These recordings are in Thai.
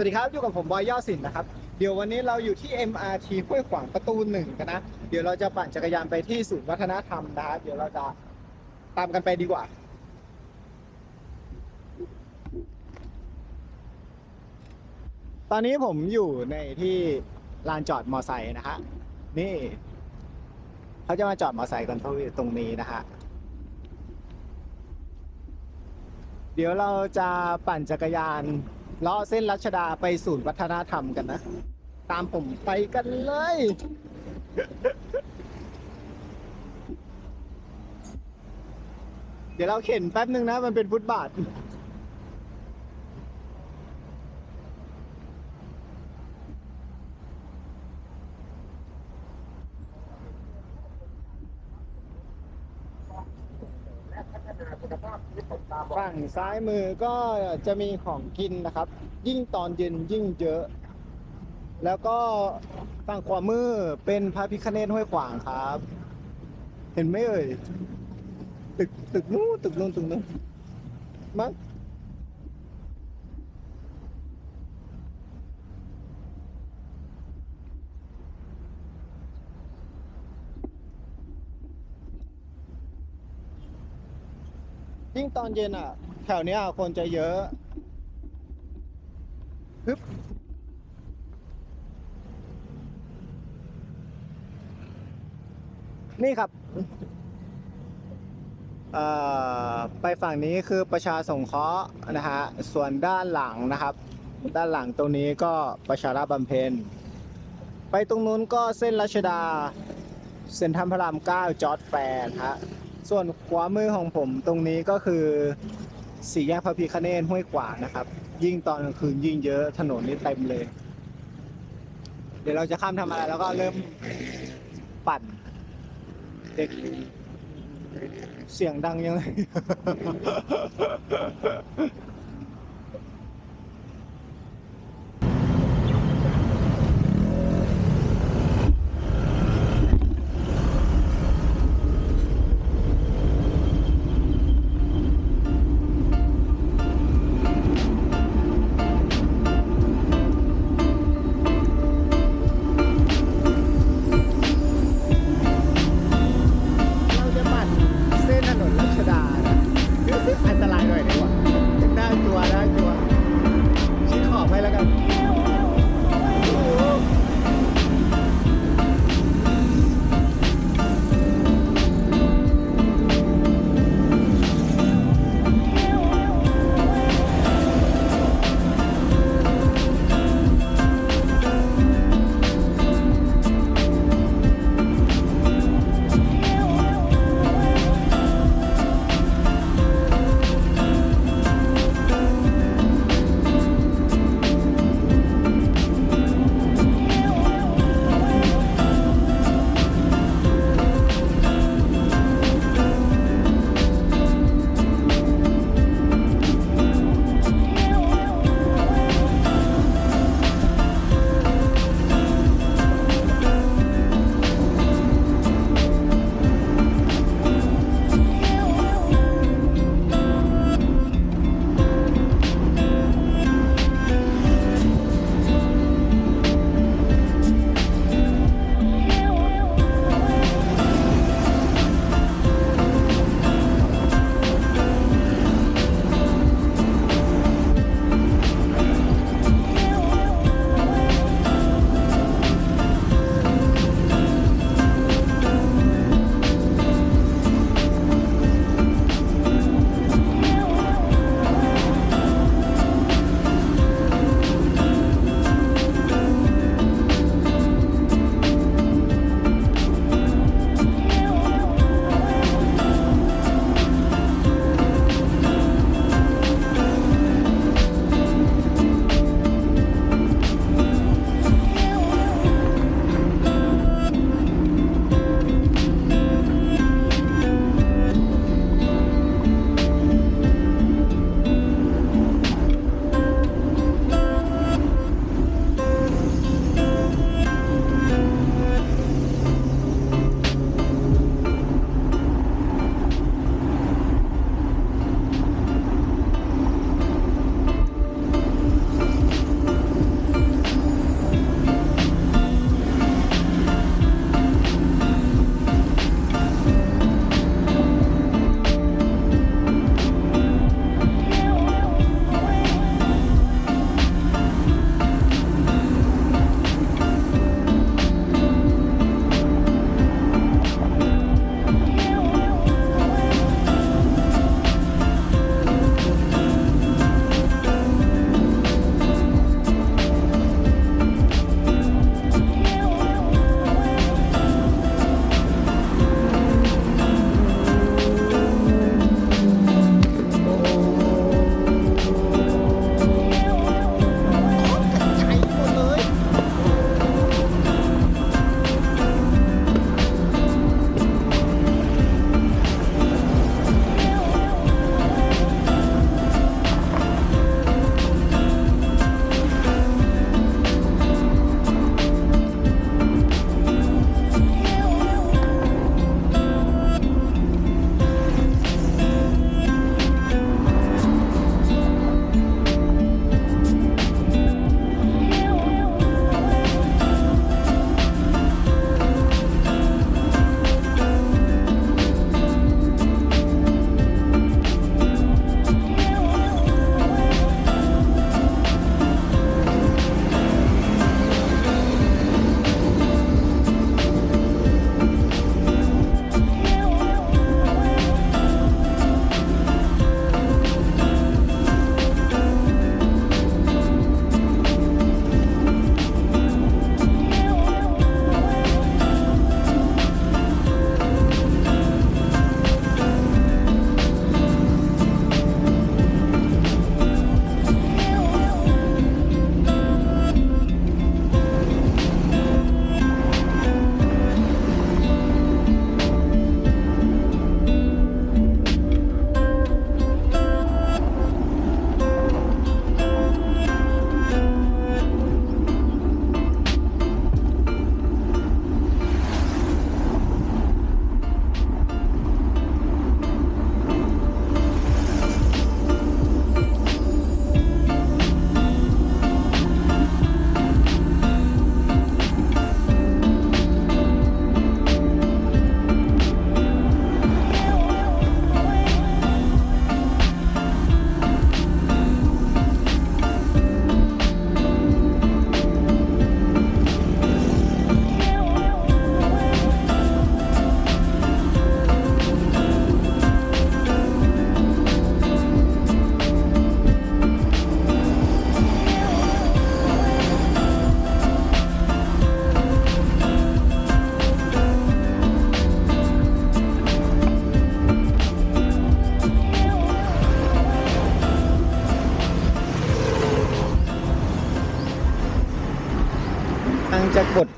สวัสดีครับอยู่กับผมบอยย่อสินนะครับ เดี๋ยววันนี้เราอยู่ที่ MRT ห้วยขวางประตูหนึ่งกันนะ เดี๋ยวเราจะปั่นจักรยานไปที่ศูนย์วัฒนธรรมนะครับ เดี๋ยวเราจะตามกันไปดีกว่า ตอนนี้ผมอยู่ในที่ลานจอดมอไซค์นะฮะ นี่ เขาจะมาจอดมอไซค์กันตรงนี้นะฮะเดี๋ยวเราจะปั่นจักรยาน เลาะเส้นรัชดาไปศูนย์วัฒนธรรมกันนะ ตามผมไปกันเลย เดี๋ยวเราเข็นแป๊บนึงนะ มันเป็นฟุตบาท ฝั่ง ซ้ายมือก็จะมีของกินนะครับ ยิ่งตอนเย็นยิ่งเยอะ แล้วก็ฝั่งขวามือเป็นพระพิคเนตห้วยขวางครับ เห็นไหมเอ่ย ตึกตึกนู้นตึกนู้นตึกนู้นมั้งยิ่งตอนเย็นอะ แถวเนี้ยคนจะเยอะฮึบนี่ครับไปฝั่งนี้คือประชาสงเคราะห์นะฮะ ส่วนด้านหลังนะครับ ด้านหลังตรงนี้ก็ประชาราบำเพ็ญ ไปตรงนู้นก็เส้นรัชดาเซ็นทรัลพระรามเก้าจอร์ดแฟร์นฮะ ส่วนขวามือของผมตรงนี้ก็คือ สี่แยกพระพิคเนตห้วยขวางนะครับ ยิ่งตอนกลางคืนยิ่งเยอะถนนนี่เต็มเลย เดี๋ยวเราจะข้ามทำอะไรแล้วก็เริ่มปั่น เด็กเสียงดังยังไงเราจะปั่นเส้นถนนรัชดานะอันตราย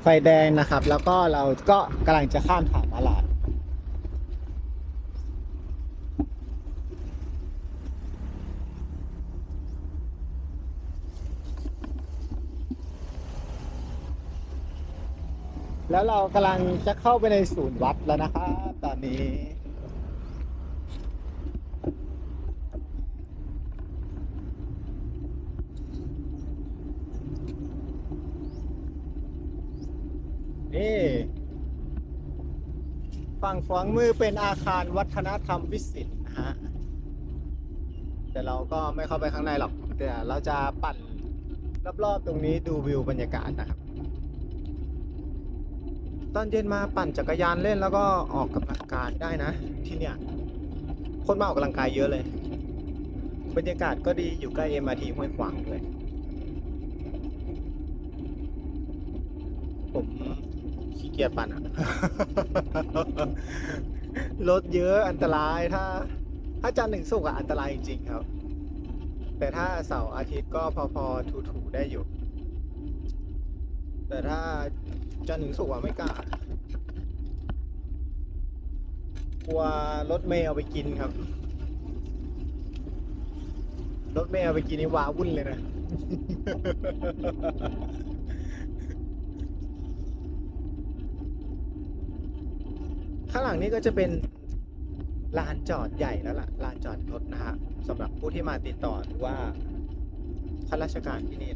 ไฟแดงนะครับ แล้วก็เราก็กำลังจะข้ามทางมาลายแล้วเรากำลังจะเข้าไปในศูนย์วัดแล้วนะครับตอนนี้ ฝั่งขวางมือเป็นอาคารวัฒนธรรมวิสิตนะฮะแต่เราก็ไม่เข้าไปข้างในหรอกแต่เราจะปั่นรอบๆตรงนี้ดูวิวบรรยากาศนะครับ ตอนเย็นมาปั่นจักรยานเล่นแล้วก็ออกกำลังกายได้นะ ที่เนี่ยคนมาออกกำลังกายเยอะเลย บรรยากาศก็ดีอยู่ใกล้ MRT ห้วยขวางด้วย ผมขี้ เกียจปั่นอะ รถเยอะอันตรายถ้า ถ้าจันทร์ถึงศุกร์อะอันตรายจริงๆครับ แต่ถ้าเสาร์อาทิตย์ก็พอพอถูถูๆได้อยู่ แต่ถ้าจันทร์ถึงศุกร์อะไม่กล้ากลัวรถเมย์เอาไปกินครับ รถเมย์เอาไปกินนี่ว้าวุ่นเลยนะ ข้างหลังนี้ก็จะเป็นลานจอดใหญ่แล้วล่ะลานจอดรถนะฮะสำหรับผู้ที่มาติดต่อหรือว่าข้าราชการที่นี่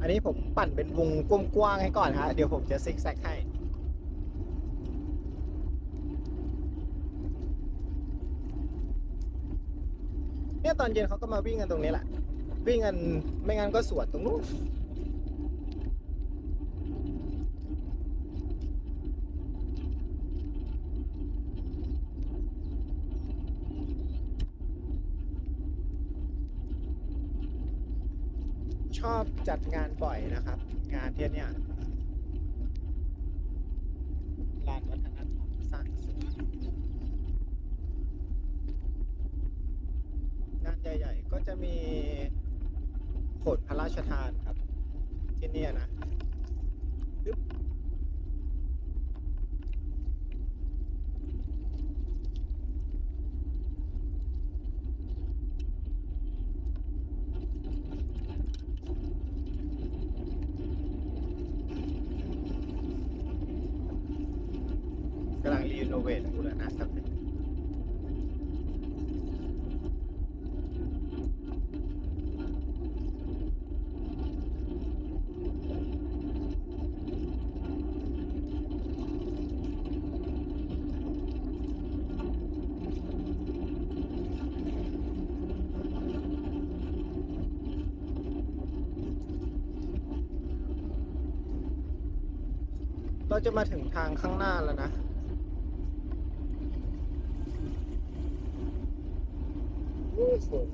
อันนี้ผมปั่นเป็นวงกว้างๆให้ก่อนฮะ เดี๋ยวผมจะซิกแซกให้ เนี่ยตอนเย็นเขาก็มาวิ่งกันตรงนี้แหละ วิ่งกันไม่งั้นก็สวนตรงนู้นชอบจัดงานบ่อยนะครับ งานเที่เนี่ยลานวัฒนธรรมสร้างสุขงานใหญ่ ๆ ก็จะมี โขนพระราชทานครับ ที่นี่นะกำลังรีโนเวทบูรณะครับเรา จะมาถึงทางข้างหน้าแล้วนะ สวยสวย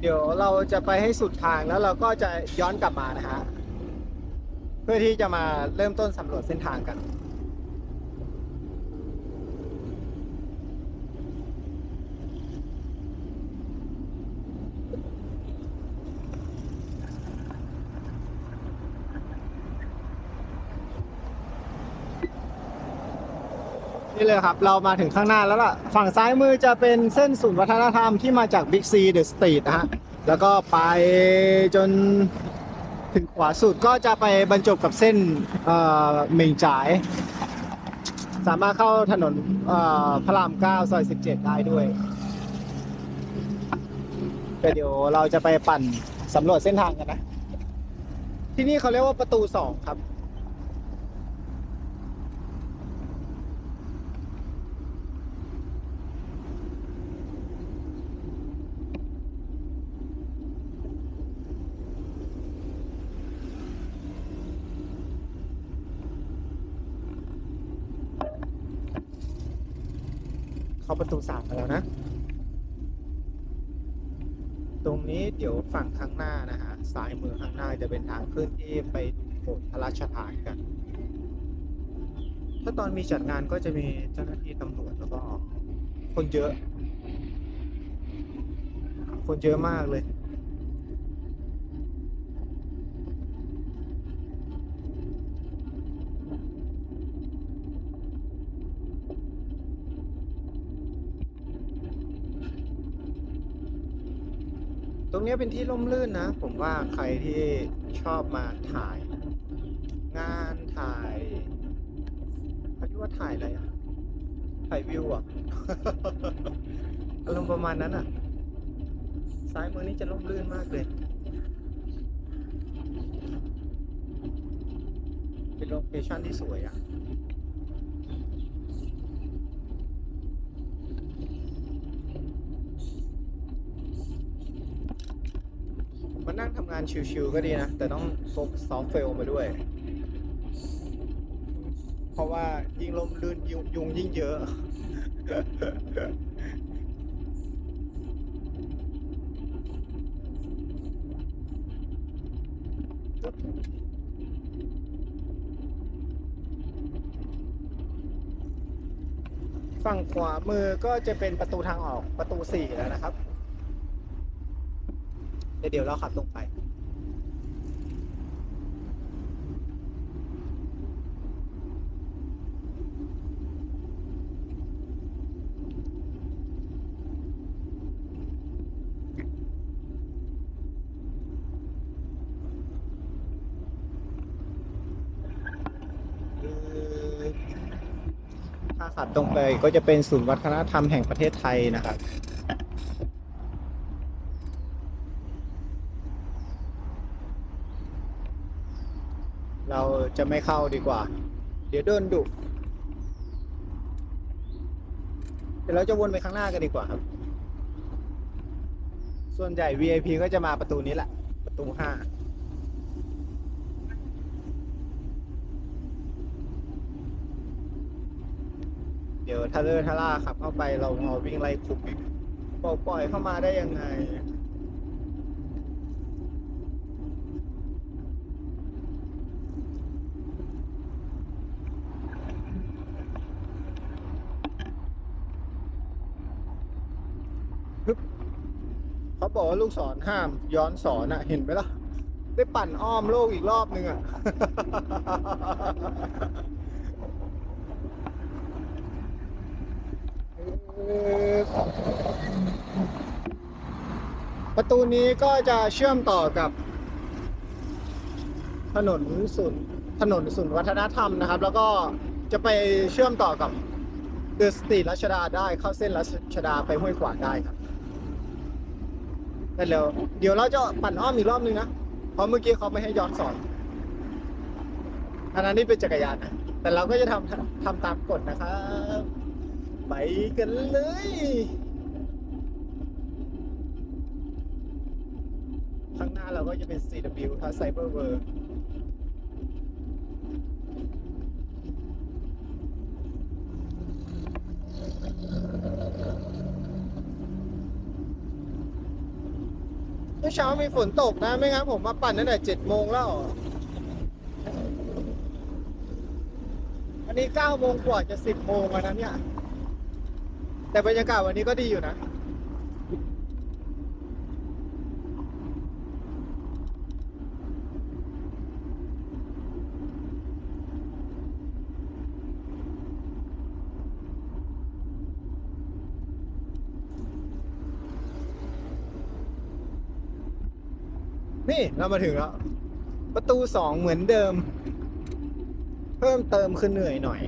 เดี๋ยวเราจะไปให้สุดทางแล้วเราก็จะย้อนกลับมานะฮะ เพื่อที่จะมาเริ่มต้นสำรวจเส้นทางกัน นี่ เลยครับ เรามาถึงข้างหน้าแล้วล่ะ ฝั่งซ้ายมือจะเป็นเส้นศูนย์วัฒนธรรมที่มาจาก Big C The Street นะฮะ แล้วก็ไปจนถึงขวาสุดก็จะไปบรรจบกับเส้นเอ่อเหม่งจ่าย สามารถเข้าถนนเอ่อพระราม 9 ซอย 17 ได้ด้วยแต่เดี๋ยวเราจะไปปั่นสำรวจเส้นทางกันนะ ที่นี่เขาเรียกว่าประตู 2 ครับ ประตูสามมาแล้วนะ ตรงนี้เดี๋ยวฝั่งข้างหน้านะฮะสายมือข้างหน้าจะเป็นทางขึ้นที่ไปโบสถ์พระราชทานกัน ถ้าตอนมีจัดงานก็จะมีเจ้าหน้าที่ตำรวจแล้วก็คนเยอะ คนเยอะมากเลย ตรงเนี้ยเป็นที่ร่มรื่นนะ ผมว่าใครที่ชอบมาถ่าย งานถ่ายเขาเรียกว่าถ่ายอะไรอะถ่ายวิวอะอารมณ์ประมาณนั้นอะซ้ายมือนี่จะร่มรื่นมากเลยเป็นโลเคชั่นที่สวยอะมานชิวๆก็ดีนะ แต่ต้องพกซอฟเฟลมาด้วย เพราะว่ายิ่งลมลื่นยุยุงยิ่งเยอะ ฝั่งขวามือก็จะเป็นประตูทางออกประตูสี่แล้วนะครับเดี๋ยวเดี๋ยวเราขับตรงไป ถ้าขับตรงไป ก็จะเป็นศูนย์วัฒนธรรมแห่งประเทศไทยนะครับเราจะไม่เข้าดีกว่า เดี๋ยวเดินดุเดี๋ยวเราจะวนไปข้างหน้ากันดีกว่าครับ ส่วนใหญ่ VIP ก็จะมาประตูนี้แหละ ประตูห้า ดี๋ยวถ้าเลอร์ทาร่าขับเข้าไปเราเอวิ่งไล่คุกอีกบอกปล่อยเข้ามาได้ยังไง เขาบอกว่าลูกศรห้ามย้อนสอนอะเห็นไหมล่ะ ได้ปั่นอ้อมโลกอีกรอบนึงอะ ประ ตูนี้ก็จะเชื่อมต่อกับ ถนนศูนย์ถนนศูนย์วัฒนธรรมนะครับ แล้วก็จะไปเชื่อมต่อกับเดอะสตรีทรัชดาได้เข้าเส้นรัชดาไปห้วยขวางได้ครับแต่เดี๋ยวเดี๋ยวเราจะปั่นอ้อมอีกรอบนึงนะเพราะเมื่อกี้เขาไม่ให้ย้อนสอนอันนั้นนี่เป็นจักรยานนะแต่เราก็จะทำทำตามกฎนะครับ ไปกันเลย ข้างหน้า เราก็จะเป็น CW ทัสไซเบอร์เวิร์เมื่อเช้ามีฝนตกนะ ไม่งั้นผมมาปั่นตั้งแต่เจ็ดโมงแล้ว อันนี้เก้าโมงกว่าจะสิบโมงแล้วนะเนี่ย แต่บรรยากาศวันนี้ก็ดีอยู่นะ นี่ เรามาถึงแล้ว ประตูสองเหมือนเดิม เพิ่มเติมคือเหนื่อยหน่อย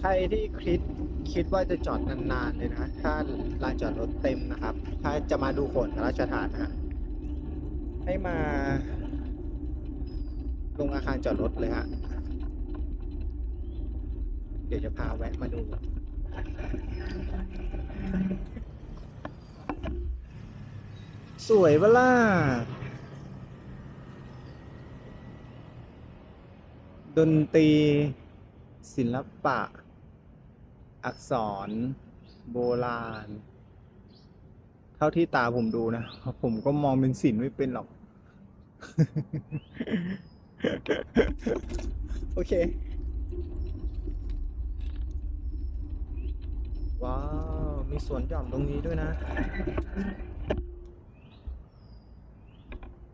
ใครที่คิดคิดว่าจะจอดนานๆเลยนะ ถ้าลานจอดรถเต็มนะครับ ถ้าจะมาดูโขนราชทานนะฮะ ให้มา ลงอาคารจอดรถเลยฮะ เดี๋ยวจะพาแวะมาดูสวยปะล่ะดนตรี ศิลปะ อักษร โบราณ เท่าที่ตาผมดูนะ ผมก็มองเป็นศิลป์ไม่เป็นหรอก โอเค ว้าว มีสวนหย่อมตรงนี้ด้วยนะ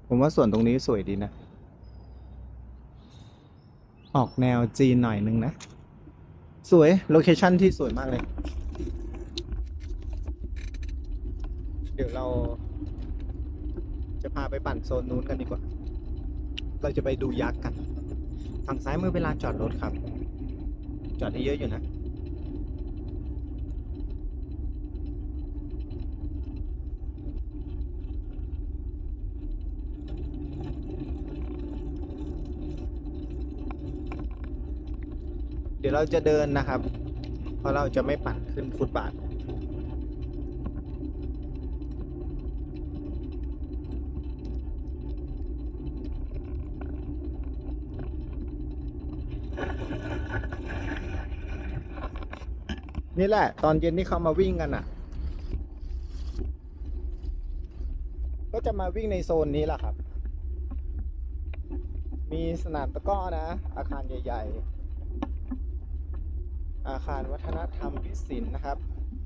ผมว่าสวนตรงนี้สวยดีนะ ออกแนวจีนหน่อยนึงนะ สวย โลเคชั่นที่สวยมากเลย เดี๋ยวเรา จะพาไปปั่นโซนนู้นกันดีกว่า เราจะไปดูยักษ์กันฝั่งซ้ายมือเป็นลานจอดรถครับ จอดได้เยอะอยู่นะ เดี๋ยวเราจะเดินนะครับ เพราะเราจะไม่ปั่นขึ้นฟุตบาท นี่แหละ ตอนเย็นที่เขามาวิ่งกันอะ ก็จะมาวิ่งในโซนนี้แหละครับ มีสนามตะก้อนะ อาคารใหญ่ ๆ อาคารวัฒนธรรมวิสินนะครับ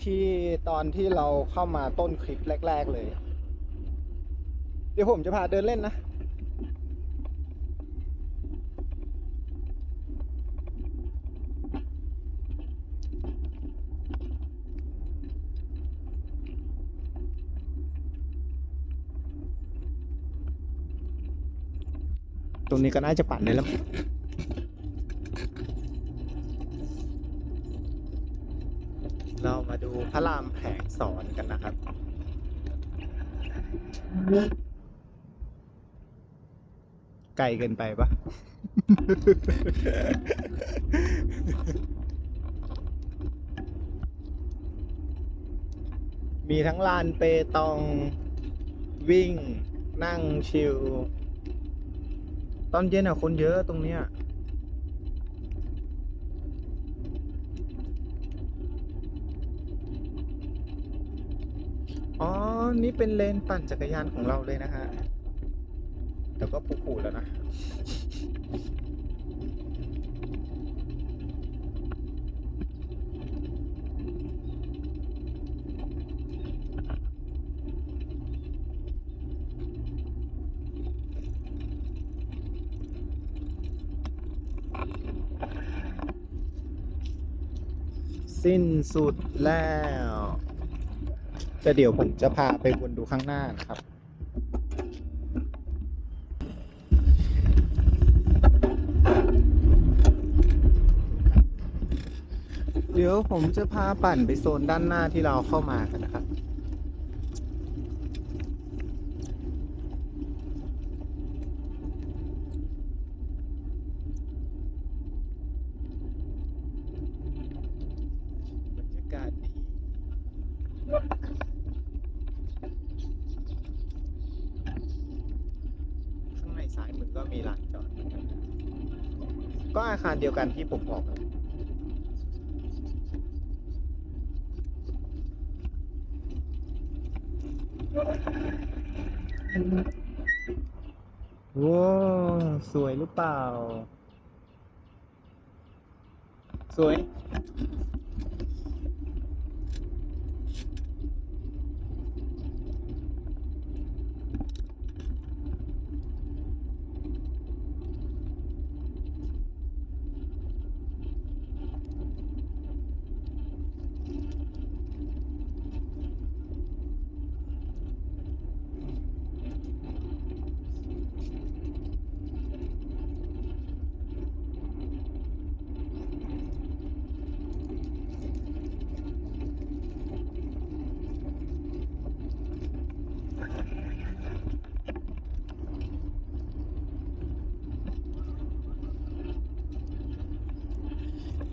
ที่ตอนที่เราเข้ามาต้นคลิปแรก ๆ เลย เดี๋ยวผมจะพาเดินเล่นนะ นี้ก็น่าจะปั่นได้แล้วเรามาดูพระรามแผงสอนกันนะครับ ไกลเกินไปปะมีทั้งลานเปตองวิ่งนั่งชิล อนเย็นอะคนเยอะตรงเนี้ยอ๋อ นี่เป็นเลนปั่นจักรยานของเราเลยนะฮะ แต่ก็ผูๆแล้วนะ สิ้นสุดแล้ว แต่เดี๋ยวผมจะพาไปวนดูข้างหน้านะครับ เดี๋ยวผมจะพาปั่นไปโซนด้านหน้าที่เราเข้ามากันนะครับ บรรยากาศดี ข้างในซ้ายมือก็มีลานจอดเหมือนกันนะก็อาคาร เดียวกันที่ผมบอกว้าวสวยหรือเปล่า สวย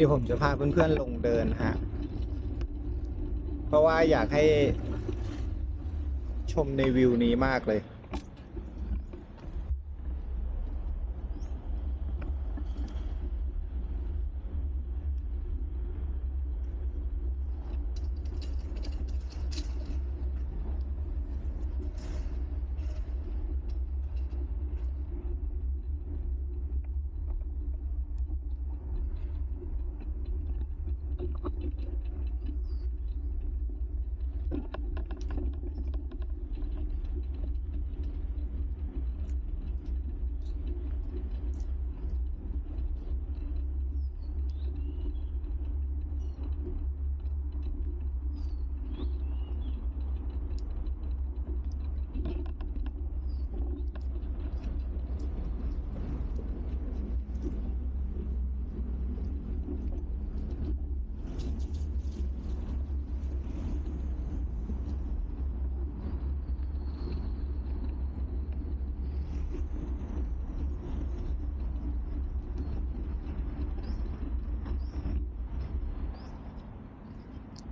ดี๋ยวผมจะพาเพื่อนๆลงเดินฮะ เพราะว่าอยากให้ชมในวิวนี้มากเลย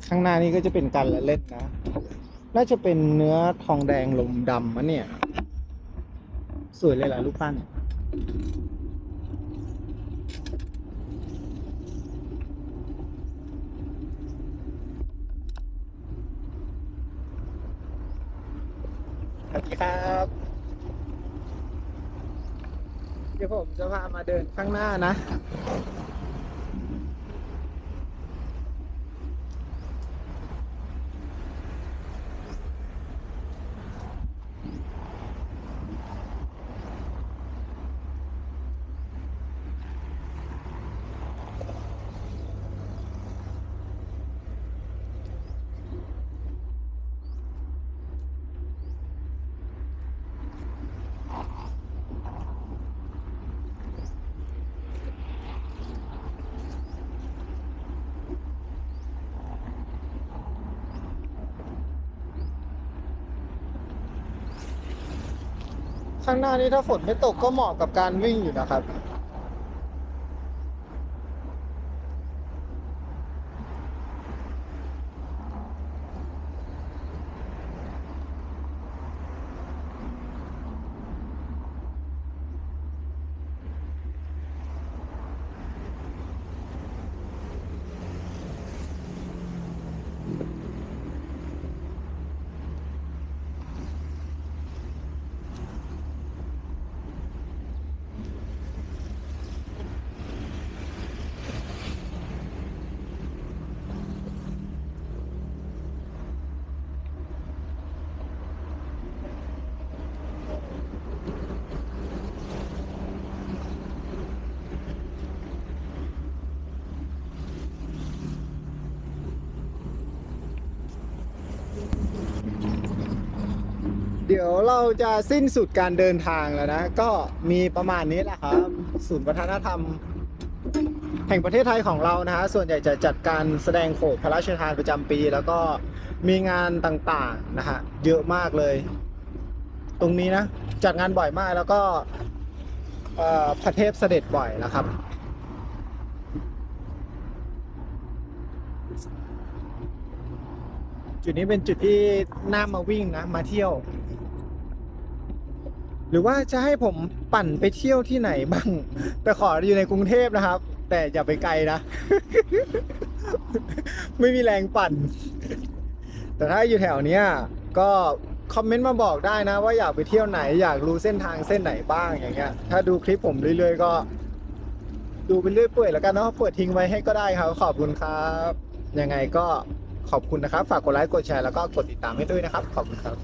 ข้างหน้านี้ก็จะเป็นการละเล่นนะ น่าจะเป็นเนื้อทองแดงลมดำมะเนี่ย สวยเลยล่ะลูกปั้นสวัสดีครับเดี๋ยวผมจะพามาเดินข้างหน้านะ ข้างหน้านี้ถ้าฝนไม่ตกก็เหมาะกับการวิ่งอยู่นะครับ เดี๋ยวเราจะสิ้นสุดการเดินทางแล้วนะ ก็มีประมาณนี้แหละครับ ศูนย์วัฒนธรรม แห่งประเทศไทยของเรานะฮะส่วนใหญ่จะจัดการแสดงโขนพระราชทานประจำปี แล้วก็มีงานต่างๆนะฮะเยอะมากเลย ตรงนี้นะ จัดงานบ่อยมากแล้วก็พระเทพเสด็จบ่อยนะครับจุดนี้เป็นจุดที่น่ามาวิ่งนะ มาเที่ยว หรือว่าจะให้ผมปั่นไปเที่ยวที่ไหนบ้าง แต่ขออยู่ในกรุงเทพนะครับ แต่อย่าไปไกลนะ ไม่มีแรงปั่น แต่ถ้าอยู่แถวเนี้ยก็คอมเมนต์มาบอกได้นะ ว่าอยากไปเที่ยวไหน อยากรู้เส้นทางเส้นไหนบ้างอย่างเงี้ย ถ้าดูคลิปผมเรื่อยๆ ก็ ดูไปเรื่อยเปื่อยแล้วกันเนาะเปิดทิ้งไว้ให้ก็ได้ครับ ขอบคุณครับ ยังไงก็ขอบคุณนะครับ ฝากกดไลค์กดแชร์แล้วก็กดติดตามให้ด้วยนะครับ ขอบคุณครับ